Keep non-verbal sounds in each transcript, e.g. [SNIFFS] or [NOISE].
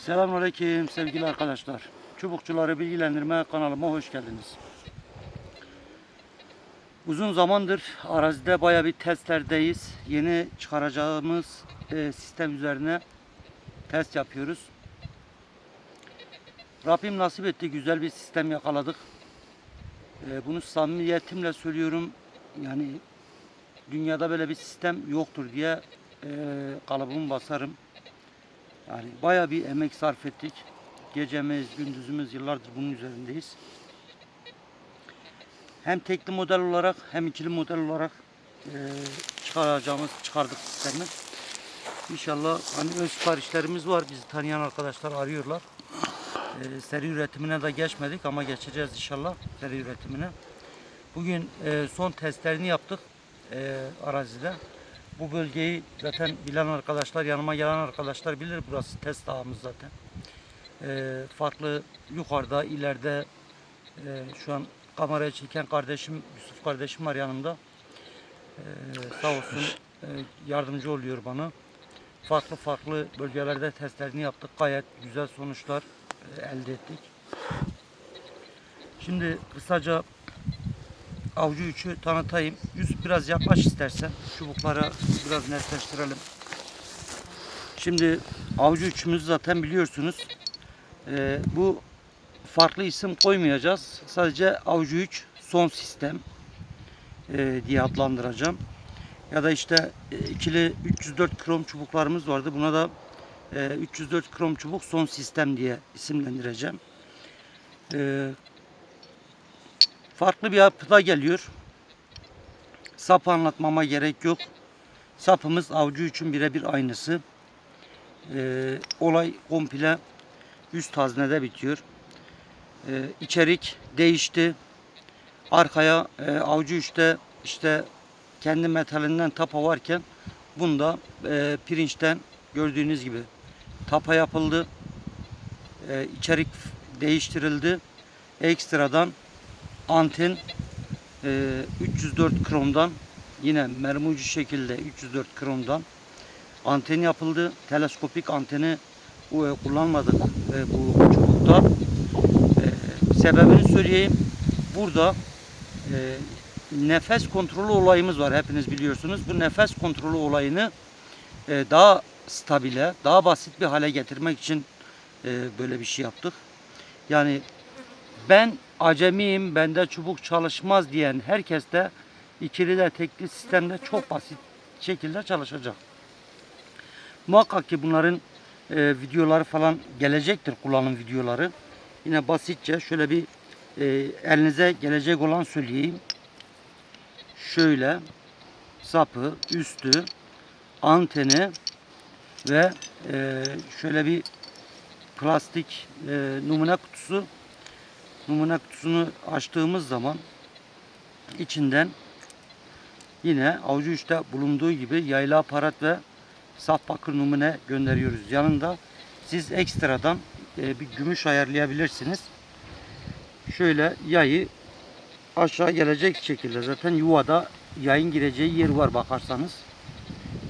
Selamünaleyküm sevgili arkadaşlar. Çubukçuları bilgilendirme kanalıma hoş geldiniz. Uzun zamandır arazide baya bir testlerdeyiz. Yeni çıkaracağımız e, sistem üzerine test yapıyoruz. Rabbim nasip etti güzel bir sistem yakaladık. E, bunu samimiyetimle söylüyorum. Yani dünyada böyle bir sistem yoktur diye e, kalıbımı basarım. Yani bayağı bir emek sarf ettik. Gecemiz, gündüzümüz yıllardır bunun üzerindeyiz. Hem tekli model olarak hem ikili model olarak eee, çıkaracağımız, çıkardık sistemi. İnşallah hani ön siparişlerimiz var. Bizi tanıyan arkadaşlar arıyorlar. Eee, seri üretimine de geçmedik ama geçeceğiz inşallah seri üretimine. Bugün eee, son testlerini yaptık eee, arazide. Bu bölgeyi zaten bilen arkadaşlar, yanıma gelen arkadaşlar bilir. Burası test sahamız zaten. Ee, farklı yukarıda, ileride e, şu an kameraya çeken kardeşim, Yusuf kardeşim var yanımda. Ee, sağ olsun e, yardımcı oluyor bana. Farklı farklı bölgelerde testlerini yaptık. Gayet güzel sonuçlar e, elde ettik. Şimdi kısaca avcı üçü tanıtayım. Yusuf biraz yaklaş istersen. Çubukları biraz netleştirelim. Şimdi avcı üçümüzü zaten biliyorsunuz. Ee, bu farklı isim koymayacağız. Sadece avcı 3 son sistem e, diye adlandıracağım. Ya da işte e, ikili 304 krom çubuklarımız vardı. Buna da e, 304 krom çubuk son sistem diye isimlendireceğim. E, farklı bir yapıda geliyor. Sap anlatmama gerek yok. Sapımız avcı için birebir aynısı. Ee, olay komple üst haznede bitiyor. Ee, içerik değişti. Arkaya e, avcı üçte işte kendi metalinden tapa varken bunda e, pirinçten gördüğünüz gibi tapa yapıldı. E, içerik değiştirildi. Ekstradan anten e, 304 kromdan yine mermucu şekilde 304 kromdan anten yapıldı. Teleskopik anteni e, kullanmadık e, bu çubukta. E, sebebini söyleyeyim. Burada e, nefes kontrolü olayımız var. Hepiniz biliyorsunuz. Bu nefes kontrolü olayını e, daha stabile, daha basit bir hale getirmek için e, böyle bir şey yaptık. Yani ben acemiyim, bende çubuk çalışmaz diyen herkes de ikili de tekli sistemde çok basit şekilde çalışacak. Muhakkak ki bunların e, videoları falan gelecektir kullanım videoları. Yine basitçe şöyle bir e, elinize gelecek olan söyleyeyim. Şöyle sapı, üstü, anteni ve e, şöyle bir plastik e, numune kutusu numune kutusunu açtığımız zaman içinden yine avucu üçte bulunduğu gibi yaylı aparat ve saf bakır numune gönderiyoruz. Yanında siz ekstradan e, bir gümüş ayarlayabilirsiniz. Şöyle yayı aşağı gelecek şekilde zaten yuvada yayın gireceği yer var bakarsanız.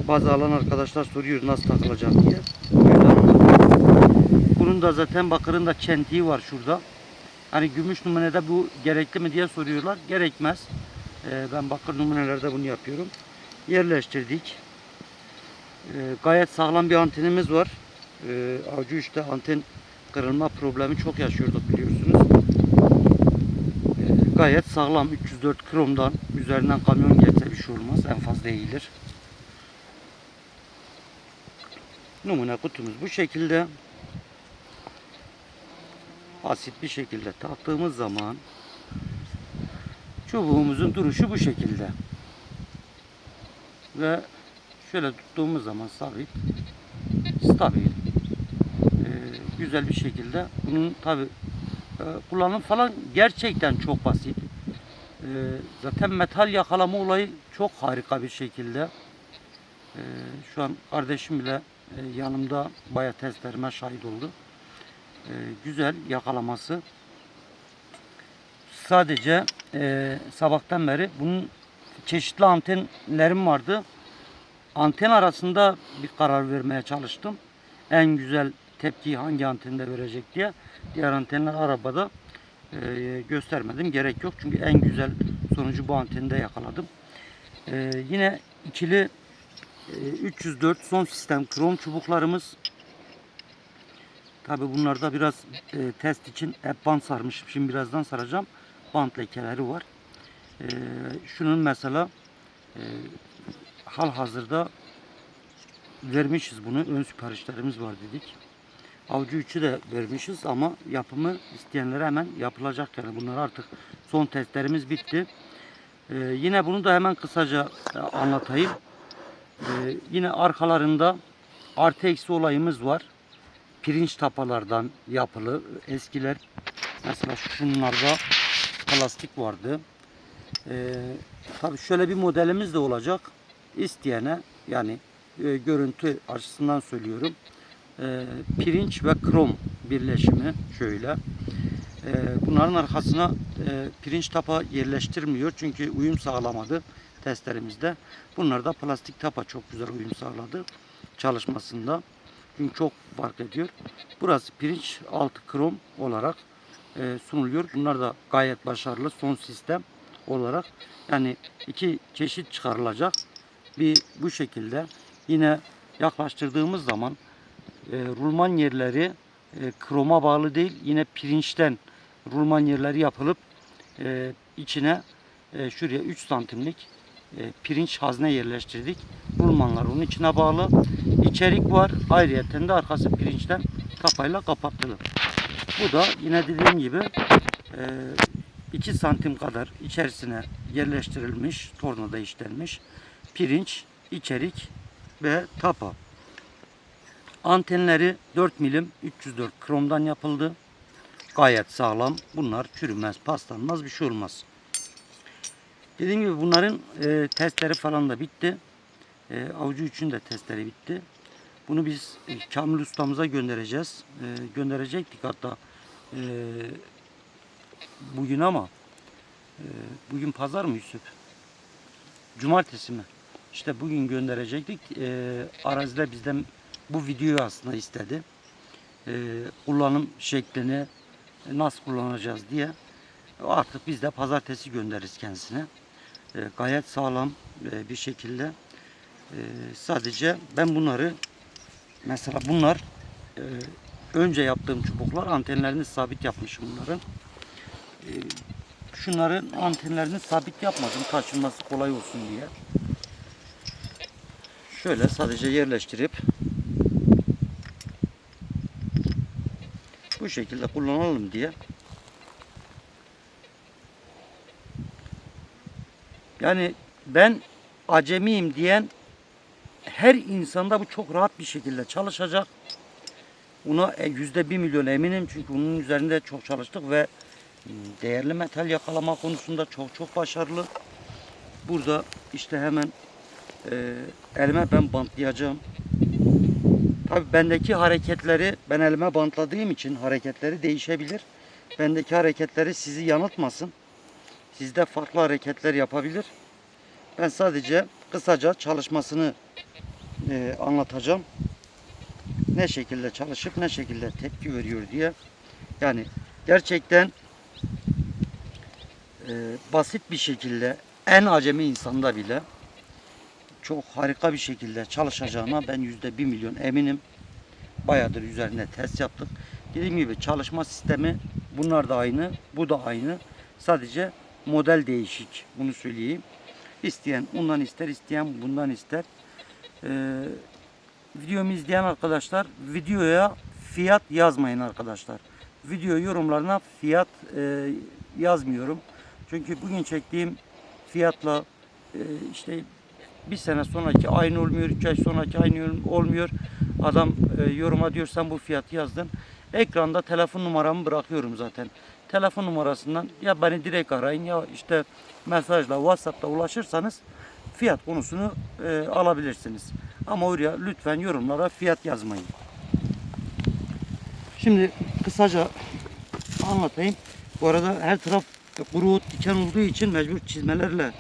Bazı alan arkadaşlar soruyor nasıl takılacak diye. Bunun da zaten bakırın da çentiği var şurada. Hani gümüş numunede bu gerekli mi diye soruyorlar. Gerekmez. Ee, ben bakır numunelerde bunu yapıyorum. Yerleştirdik. Ee, gayet sağlam bir antenimiz var. Ee, avcı işte anten kırılma problemi çok yaşıyorduk biliyorsunuz. Gayet sağlam 304 kromdan üzerinden kamyon geçse bir şey olmaz. En fazla eğilir. Numune kutumuz bu şekilde basit bir şekilde taktığımız zaman çubuğumuzun duruşu bu şekilde. Ve şöyle tuttuğumuz zaman sabit, stabil, e, güzel bir şekilde. Bunun tabi kullanım falan gerçekten çok basit. E, zaten metal yakalama olayı çok harika bir şekilde. E, şu an kardeşim bile e, yanımda bayağı testlerime şahit oldu. E, güzel yakalaması. Sadece e, sabahtan beri bunun çeşitli antenlerim vardı. Anten arasında bir karar vermeye çalıştım. En güzel tepkiyi hangi antende verecek diye. Diğer antenler arabada e, göstermedim. Gerek yok çünkü en güzel sonucu bu antende yakaladım. E, yine ikili e, 304 son sistem krom çubuklarımız. Tabi bunlarda biraz e, test için hep bant sarmışım. Şimdi birazdan saracağım. Bant lekeleri var. E, şunun mesela e, hal hazırda vermişiz bunu. Ön siparişlerimiz var dedik. Avcı 3'ü de vermişiz ama yapımı isteyenlere hemen yapılacak yani. Bunlar artık son testlerimiz bitti. Ee, yine bunu da hemen kısaca e, anlatayım. Ee, yine arkalarında artı eksi olayımız var. Pirinç tapalardan yapılı eskiler. Mesela şunlarda plastik vardı. Ee, tabii şöyle bir modelimiz de olacak. İsteyene yani e, görüntü açısından söylüyorum. E, pirinç ve krom birleşimi şöyle. E, bunların arkasına e, pirinç tapa yerleştirmiyor çünkü uyum sağlamadı testlerimizde. Bunlar da plastik tapa çok güzel uyum sağladı çalışmasında. Çünkü çok fark ediyor. Burası pirinç altı krom olarak e, sunuluyor. Bunlar da gayet başarılı son sistem olarak. Yani iki çeşit çıkarılacak. Bir bu şekilde yine yaklaştırdığımız zaman e, rulman yerleri e, kroma bağlı değil yine pirinçten rulman yerleri yapılıp e, içine e, şuraya 3 santimlik e, pirinç hazne yerleştirdik. Rulmanlar onun içine bağlı. İçerik var. Ayrıyeten de arkası pirinçten kapayla kapatılır. Bu da yine dediğim gibi e, 2 santim kadar içerisine yerleştirilmiş, tornada işlenmiş pirinç, içerik ve tapa. Antenleri 4 milim 304 kromdan yapıldı. Gayet sağlam. Bunlar çürümez, paslanmaz, bir şey olmaz. Dediğim gibi bunların e, testleri falan da bitti. E, avucu için de testleri bitti. Bunu biz e, Kamil ustamıza göndereceğiz. E, gönderecektik hatta e, bugün ama e, bugün pazar mı Yusuf? Cumartesi mi? İşte bugün gönderecektik. E, arazide bizden bu videoyu aslında istedi. E, kullanım şeklini nasıl kullanacağız diye. Artık biz de pazartesi göndeririz kendisine. E, gayet sağlam e, bir şekilde. E, sadece ben bunları mesela bunlar e, önce yaptığım çubuklar antenlerini sabit yapmışım bunların. E, şunların antenlerini sabit yapmadım taşınması kolay olsun diye. Şöyle sadece yerleştirip bu şekilde kullanalım diye. Yani ben acemiyim diyen her insanda bu çok rahat bir şekilde çalışacak. Buna e, yüzde bir milyon eminim çünkü bunun üzerinde çok çalıştık ve ım, değerli metal yakalama konusunda çok çok başarılı. Burada işte hemen e, elime ben bantlayacağım. Tabi bendeki hareketleri ben elime bantladığım için hareketleri değişebilir. Bendeki hareketleri sizi yanıltmasın. Sizde farklı hareketler yapabilir. Ben sadece kısaca çalışmasını e, anlatacağım. Ne şekilde çalışıp ne şekilde tepki veriyor diye. Yani gerçekten e, basit bir şekilde en acemi insanda bile çok harika bir şekilde çalışacağına ben yüzde bir milyon eminim. Bayağıdır üzerinde test yaptık. Dediğim gibi çalışma sistemi bunlar da aynı, bu da aynı. Sadece model değişik. Bunu söyleyeyim. İsteyen ondan ister, isteyen bundan ister. Ee, videomu izleyen arkadaşlar videoya fiyat yazmayın arkadaşlar. Video yorumlarına fiyat e, yazmıyorum. Çünkü bugün çektiğim fiyatla e, işte bir sene sonraki aynı olmuyor, iki ay sonraki aynı olmuyor. Adam e, yoruma diyor sen bu fiyatı yazdın. Ekranda telefon numaramı bırakıyorum zaten. Telefon numarasından ya beni direkt arayın ya işte mesajla WhatsApp'ta ulaşırsanız fiyat konusunu e, alabilirsiniz. Ama oraya lütfen yorumlara fiyat yazmayın. Şimdi kısaca anlatayım. Bu arada her taraf kuru diken olduğu için mecbur çizmelerle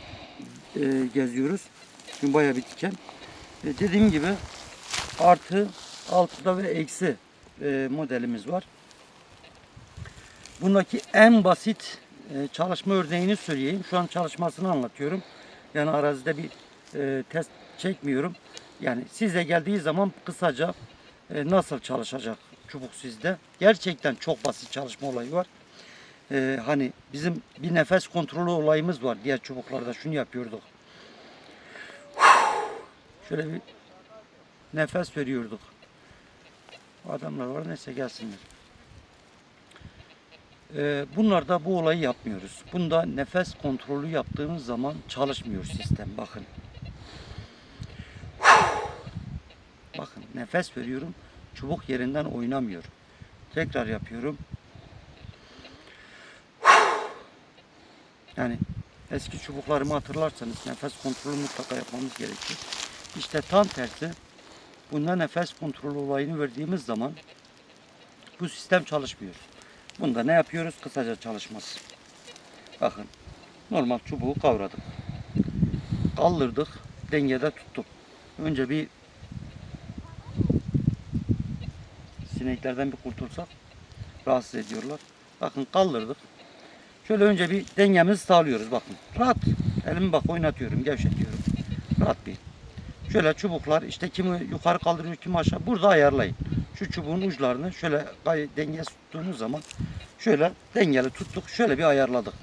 e, geziyoruz. Çünkü bayağı bir diken. E, dediğim gibi artı, altıda ve eksi e, modelimiz var. Bundaki en basit e, çalışma örneğini söyleyeyim. Şu an çalışmasını anlatıyorum. Yani arazide bir e, test çekmiyorum. Yani size geldiği zaman kısaca e, nasıl çalışacak çubuk sizde. Gerçekten çok basit çalışma olayı var. Hani bizim bir nefes kontrolü olayımız var diğer çubuklarda. Şunu yapıyorduk. [SIGHS] Şöyle bir nefes veriyorduk. Adamlar var neyse gelsinler. Ee, bunlarda bu olayı yapmıyoruz. Bunda nefes kontrolü yaptığımız zaman çalışmıyor sistem. Bakın. Bakın nefes veriyorum. Çubuk yerinden oynamıyor. Tekrar yapıyorum. Yani eski çubuklarımı hatırlarsanız nefes kontrolü mutlaka yapmamız gerekiyor. İşte tam tersi bunda nefes kontrolü olayını verdiğimiz zaman bu sistem çalışmıyor. Bunda ne yapıyoruz? Kısaca çalışması. Bakın. Normal çubuğu kavradık. Kaldırdık. Dengede tuttuk. Önce bir sineklerden bir kurtulsak rahatsız ediyorlar. Bakın kaldırdık. Şöyle önce bir dengemizi sağlıyoruz bakın. Rahat. Elimi bak oynatıyorum, gevşetiyorum. Rahat bir. Şöyle çubuklar işte kimi yukarı kaldırıyor, kimi aşağı. Burada ayarlayın. Şu çubuğun uçlarını şöyle dengesiz tuttuğunuz zaman şöyle dengeli tuttuk. Şöyle bir ayarladık.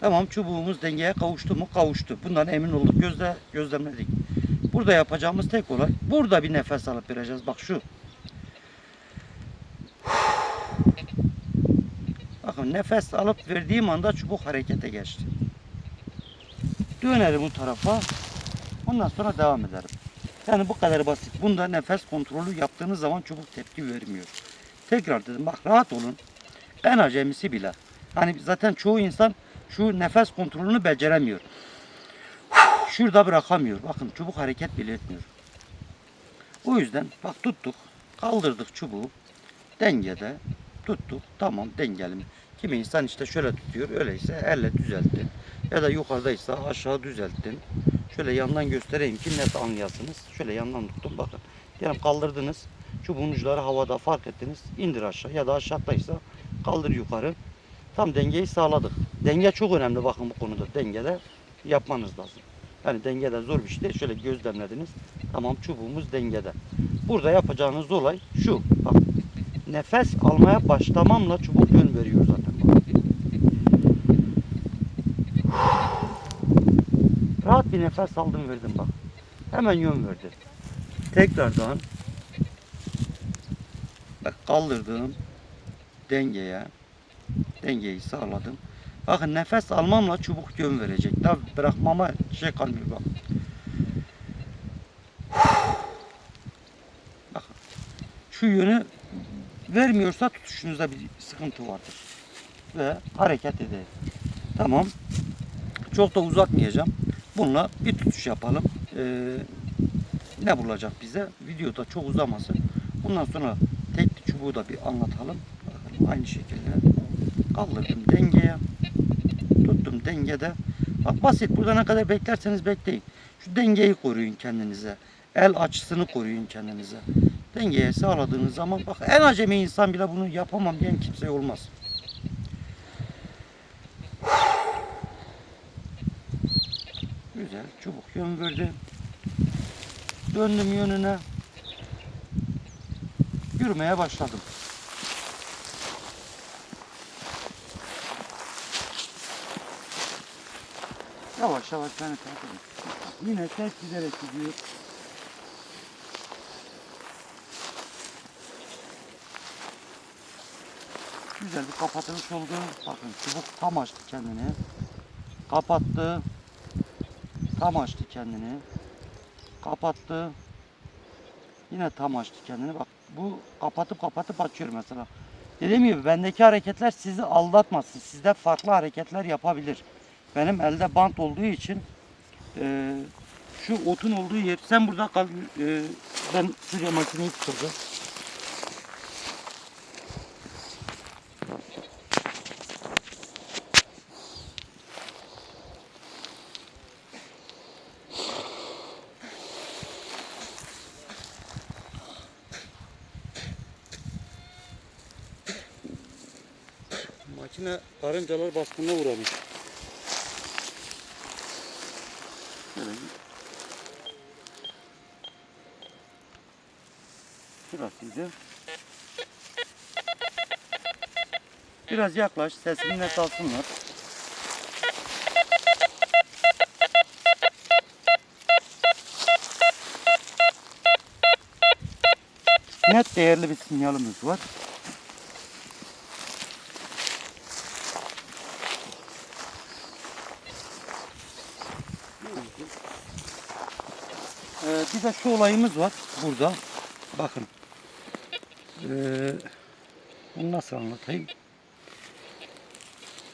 Tamam çubuğumuz dengeye kavuştu mu? Kavuştu. Bundan emin olduk. Gözle gözlemledik. Burada yapacağımız tek olay burada bir nefes alıp vereceğiz. Bak şu. Bakın nefes alıp verdiğim anda çubuk harekete geçti. Dönerim bu tarafa. Ondan sonra devam ederim. Yani bu kadar basit. Bunda nefes kontrolü yaptığınız zaman çubuk tepki vermiyor. Tekrar dedim bak rahat olun. En acemisi bile. Hani zaten çoğu insan şu nefes kontrolünü beceremiyor. Şurada bırakamıyor. Bakın çubuk hareket bile etmiyor. O yüzden bak tuttuk. Kaldırdık çubuğu. Dengede tuttuk. Tamam dengeli mi? Kimi insan işte şöyle tutuyor. Öyleyse elle düzelttin. Ya da yukarıdaysa aşağı düzelttin. Şöyle yandan göstereyim ki net anlayasınız. Şöyle yandan tuttum bakın. Diyelim kaldırdınız. Çubuğun uçları havada fark ettiniz. İndir aşağı ya da aşağıdaysa kaldır yukarı. Tam dengeyi sağladık. Denge çok önemli bakın bu konuda. Dengede yapmanız lazım. Yani dengede zor bir şey değil. Şöyle gözlemlediniz. Tamam çubuğumuz dengede. Burada yapacağınız olay şu. Bak nefes almaya başlamamla çubuk yön veriyor zaten. Bak. Rahat bir nefes aldım verdim bak. Hemen yön verdi. Tekrardan bak kaldırdım dengeye dengeyi sağladım. Bakın nefes almamla çubuk yön verecek. Tabi bırakmama şey kalmıyor bak. Bakın şu yönü vermiyorsa tutuşunuzda bir sıkıntı vardır. Ve hareket edelim. Tamam. Çok da uzatmayacağım. Bununla bir tutuş yapalım. Ee, ne bulacak bize? Videoda çok uzamasın. Bundan sonra tek çubuğu da bir anlatalım. Bakın aynı şekilde kaldırdım dengeye. Tuttum dengede. Bak basit. Burada ne kadar beklerseniz bekleyin. Şu dengeyi koruyun kendinize. El açısını koruyun kendinize. Dengeye sağladığınız zaman bak en acemi insan bile bunu yapamam diyen kimse olmaz. Güzel. Çubuk yön verdi. Döndüm yönüne. Yürümeye başladım. Yavaş yavaş beni takip et. Yine ters giderek gidiyor. Güzel bir kapatılış oldu. Bakın çubuk tam açtı kendini. Kapattı. Tam açtı kendini. Kapattı. Yine tam açtı kendini. Bak bu kapatıp kapatıp açıyor mesela. Dediğim gibi bendeki hareketler sizi aldatmasın. Sizde farklı hareketler yapabilir. Benim elde bant olduğu için e, şu otun olduğu yer sen burada kal e, ben şuraya makineyi tutacağım. Karıncalar baskınına uğramış. Şöyle Şurasıydı. Biraz yaklaş, sesini net alsınlar. Net değerli bir sinyalimiz var. De şu olayımız var burada. Bakın. Ee, bunu nasıl anlatayım?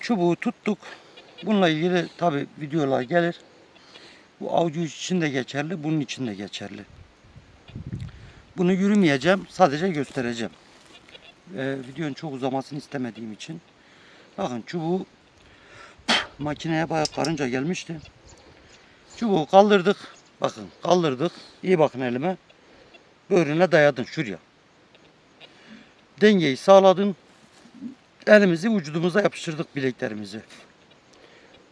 Çubuğu tuttuk. Bununla ilgili tabi videolar gelir. Bu avcı için de geçerli, bunun için de geçerli. Bunu yürümeyeceğim, sadece göstereceğim. Ee, videonun çok uzamasını istemediğim için. Bakın çubuğu [SNIFFS] makineye bayağı karınca gelmişti. Çubuğu kaldırdık. Bakın kaldırdık. İyi bakın elime. Böğrüne dayadın şuraya. Dengeyi sağladın. Elimizi vücudumuza yapıştırdık bileklerimizi.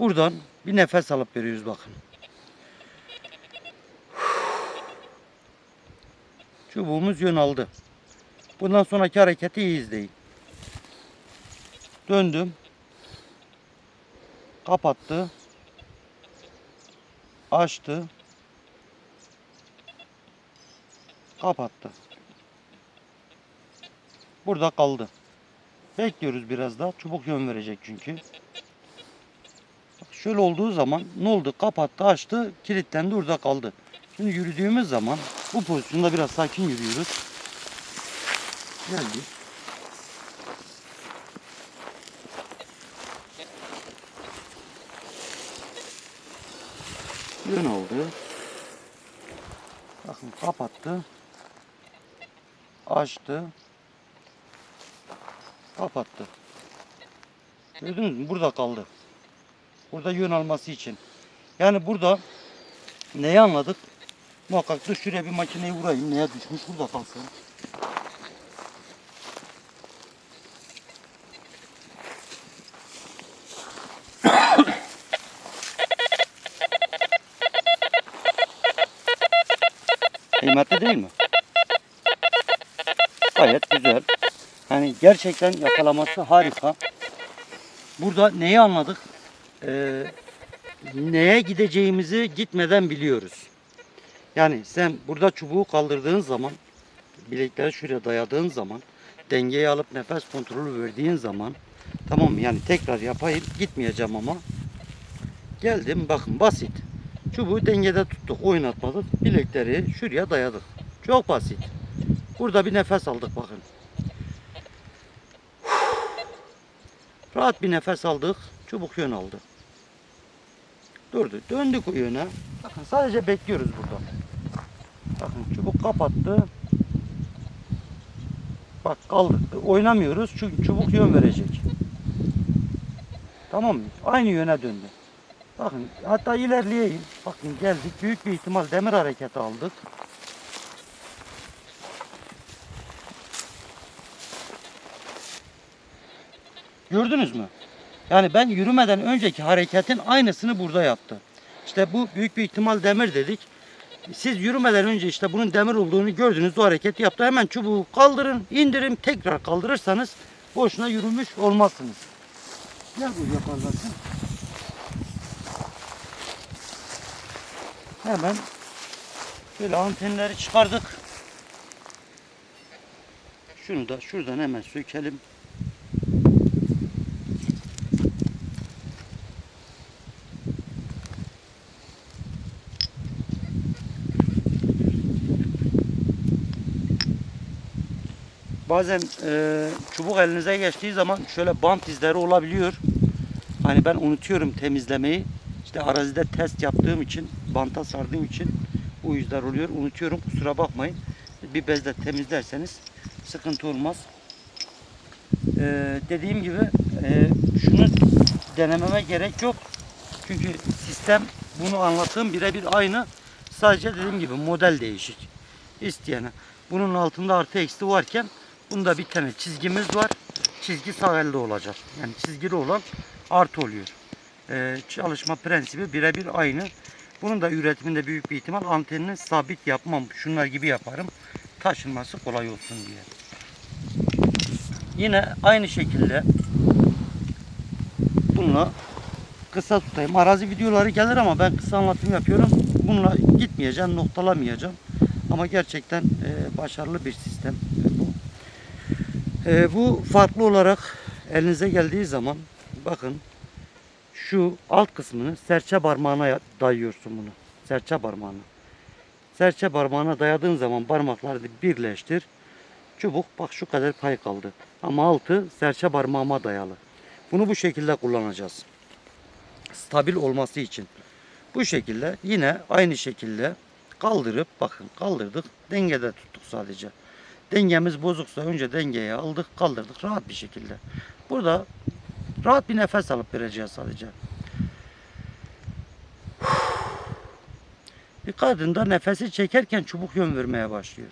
Buradan bir nefes alıp veriyoruz bakın. Çubuğumuz yön aldı. Bundan sonraki hareketi iyi izleyin. Döndüm. Kapattı. Açtı. Kapattı. Burada kaldı. Bekliyoruz biraz daha. Çubuk yön verecek çünkü. Şöyle olduğu zaman ne oldu? Kapattı, açtı, kilitlendi, orada kaldı. Şimdi yürüdüğümüz zaman bu pozisyonda biraz sakin yürüyoruz. Geldi. Yön oldu. Bakın kapattı. Açtı. Kapattı. Gördünüz mü? Burada kaldı. Burada yön alması için. Yani burada neyi anladık? Muhakkak da şuraya bir makineyi vurayım. Neye düşmüş burada kalsın. [COUGHS] Kıymetli değil mi? Gayet güzel. Yani gerçekten yakalaması harika. Burada neyi anladık? Ee, neye gideceğimizi gitmeden biliyoruz. Yani sen burada çubuğu kaldırdığın zaman, bilekleri şuraya dayadığın zaman, dengeyi alıp nefes kontrolü verdiğin zaman, tamam? Yani tekrar yapayım, gitmeyeceğim ama. Geldim, bakın basit. Çubuğu dengede tuttuk, oynatmadık, bilekleri şuraya dayadık. Çok basit. Burada bir nefes aldık bakın. Rahat bir nefes aldık. Çubuk yön aldı. Durdu. Döndük o yöne. Bakın sadece bekliyoruz burada. Bakın çubuk kapattı. Bak kaldık. Oynamıyoruz çünkü çubuk yön verecek. Tamam mı? Aynı yöne döndü. Bakın hatta ilerleyeyim. Bakın geldik. Büyük bir ihtimal demir hareketi aldık. Gördünüz mü? Yani ben yürümeden önceki hareketin aynısını burada yaptı. İşte bu büyük bir ihtimal demir dedik. Siz yürümeden önce işte bunun demir olduğunu gördünüz. O hareketi yaptı. Hemen çubuğu kaldırın, indirin, tekrar kaldırırsanız boşuna yürümüş olmazsınız. Gel buraya kaldırsın. Hemen şöyle antenleri çıkardık. Şunu da şuradan hemen sökelim. Bazen e, çubuk elinize geçtiği zaman şöyle bant izleri olabiliyor. Hani ben unutuyorum temizlemeyi. İşte arazide test yaptığım için, banta sardığım için bu izler oluyor. Unutuyorum. Kusura bakmayın. Bir bezle temizlerseniz sıkıntı olmaz. E, dediğim gibi e, şunu denememe gerek yok. Çünkü sistem bunu anlattığım birebir aynı. Sadece dediğim gibi model değişik. İsteyene. Bunun altında artı eksi varken bunda bir tane çizgimiz var. çizgi sağ elde olacak. Yani çizgili olan artı oluyor. Ee, çalışma prensibi birebir aynı. Bunun da üretiminde büyük bir ihtimal antenini sabit yapmam. Şunlar gibi yaparım. Taşınması kolay olsun diye. Yine aynı şekilde bununla kısa tutayım. Arazi videoları gelir ama ben kısa anlatım yapıyorum. Bununla gitmeyeceğim, noktalamayacağım. Ama gerçekten e, başarılı bir sistem e, bu. Farklı olarak elinize geldiği zaman bakın şu alt kısmını serçe parmağına dayıyorsun bunu. Serçe parmağına. Serçe parmağına dayadığın zaman parmakları birleştir. Çubuk bak şu kadar pay kaldı. Ama altı serçe parmağıma dayalı. Bunu bu şekilde kullanacağız. Stabil olması için. Bu şekilde yine aynı şekilde kaldırıp bakın kaldırdık. Dengede tuttuk sadece. Dengemiz bozuksa önce dengeye aldık kaldırdık rahat bir şekilde. Burada rahat bir nefes alıp vereceğiz sadece. Bir kadın da nefesi çekerken çubuk yön vermeye başlıyor.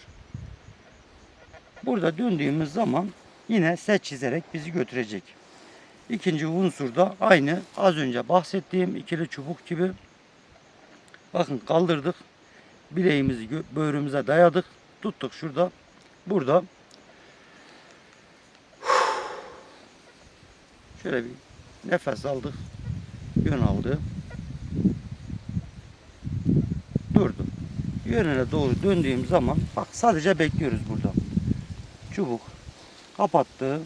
Burada döndüğümüz zaman yine set çizerek bizi götürecek. İkinci unsur da aynı az önce bahsettiğim ikili çubuk gibi. Bakın kaldırdık. Bileğimizi böğrümüze dayadık. Tuttuk şurada. Burada. Şöyle bir nefes aldık. Yön aldı. Durdu. Yönüne doğru döndüğüm zaman bak sadece bekliyoruz burada. Çubuk kapattı.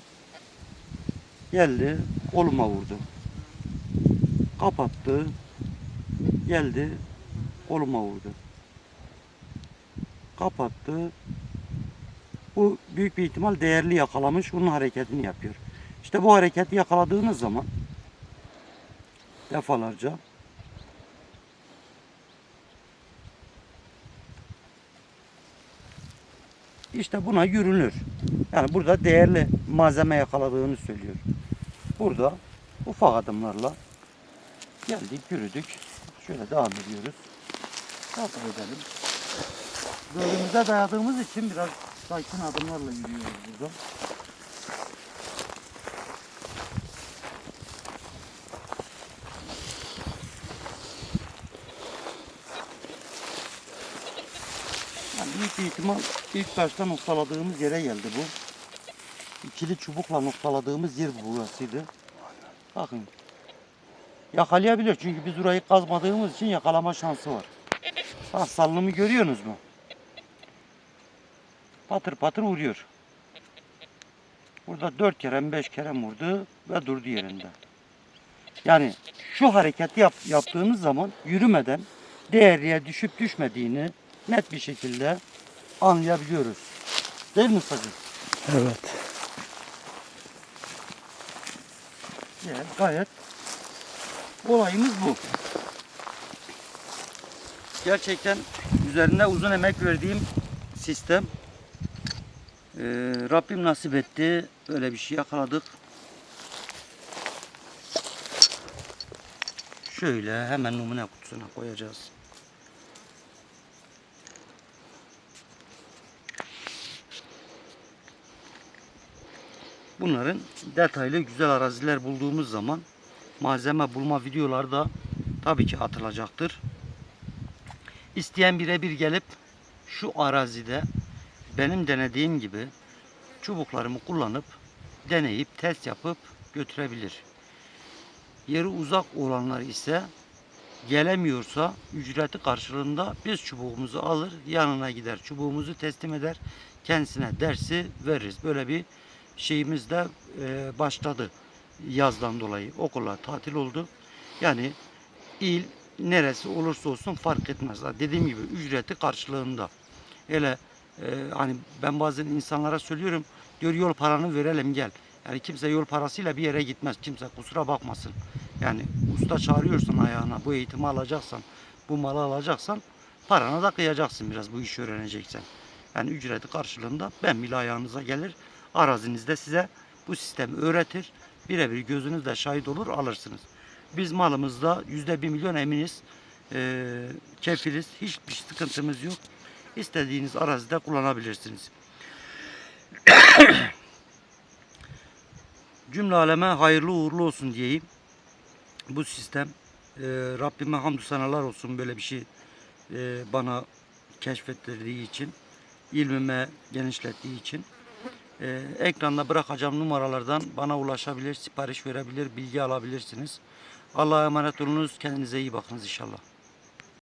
Geldi koluma vurdu. Kapattı. Geldi koluma vurdu. Kapattı. Bu büyük bir ihtimal değerli yakalamış. Bunun hareketini yapıyor. İşte bu hareketi yakaladığınız zaman defalarca işte buna yürünür. Yani burada değerli malzeme yakaladığını söylüyor. Burada ufak adımlarla geldik, yürüdük. Şöyle devam ediyoruz. Takip edelim. Bölümümüze dayadığımız için biraz sakin adımlarla yürüyoruz burada. Yani büyük ihtimal ilk başta noktaladığımız yere geldi bu. İkili çubukla noktaladığımız yer burasıydı. Bakın. Yakalayabilir çünkü biz burayı kazmadığımız için yakalama şansı var. Bak salınımı görüyorsunuz mu? Patır patır vuruyor. Burada dört kere beş kere vurdu ve durdu yerinde. Yani şu hareketi yap, yaptığınız zaman yürümeden değerliye düşüp düşmediğini net bir şekilde anlayabiliyoruz. Değil mi Sacı? Evet. Yani gayet olayımız bu. Gerçekten üzerinde uzun emek verdiğim sistem. Ee, Rabbim nasip etti. Böyle bir şey yakaladık. Şöyle hemen numune kutusuna koyacağız. Bunların detaylı güzel araziler bulduğumuz zaman malzeme bulma videoları da tabii ki atılacaktır. İsteyen birebir gelip şu arazide benim denediğim gibi çubuklarımı kullanıp deneyip test yapıp götürebilir. Yeri uzak olanlar ise gelemiyorsa ücreti karşılığında biz çubuğumuzu alır yanına gider çubuğumuzu teslim eder kendisine dersi veririz. Böyle bir şeyimiz de e, başladı yazdan dolayı. Okullar tatil oldu. Yani il neresi olursa olsun fark etmez. Dediğim gibi ücreti karşılığında. Hele e, hani ben bazen insanlara söylüyorum diyor yol paranı verelim gel. Yani kimse yol parasıyla bir yere gitmez. Kimse kusura bakmasın. Yani usta çağırıyorsan ayağına bu eğitimi alacaksan, bu malı alacaksan parana da kıyacaksın biraz bu işi öğreneceksen. Yani ücreti karşılığında ben bile ayağınıza gelir arazinizde size bu sistemi öğretir. Birebir gözünüzle şahit olur alırsınız. Biz malımızda yüzde bir milyon eminiz. Ee, kefiliz. Hiçbir sıkıntımız yok. İstediğiniz arazide kullanabilirsiniz. [COUGHS] Cümle aleme hayırlı uğurlu olsun diyeyim. Bu sistem e, Rabbime hamdü senalar olsun böyle bir şey e, bana keşfettirdiği için, ilmime genişlettiği için. E, ekranda bırakacağım numaralardan bana ulaşabilir, sipariş verebilir, bilgi alabilirsiniz. Allah'a emanet olunuz. Kendinize iyi bakınız inşallah.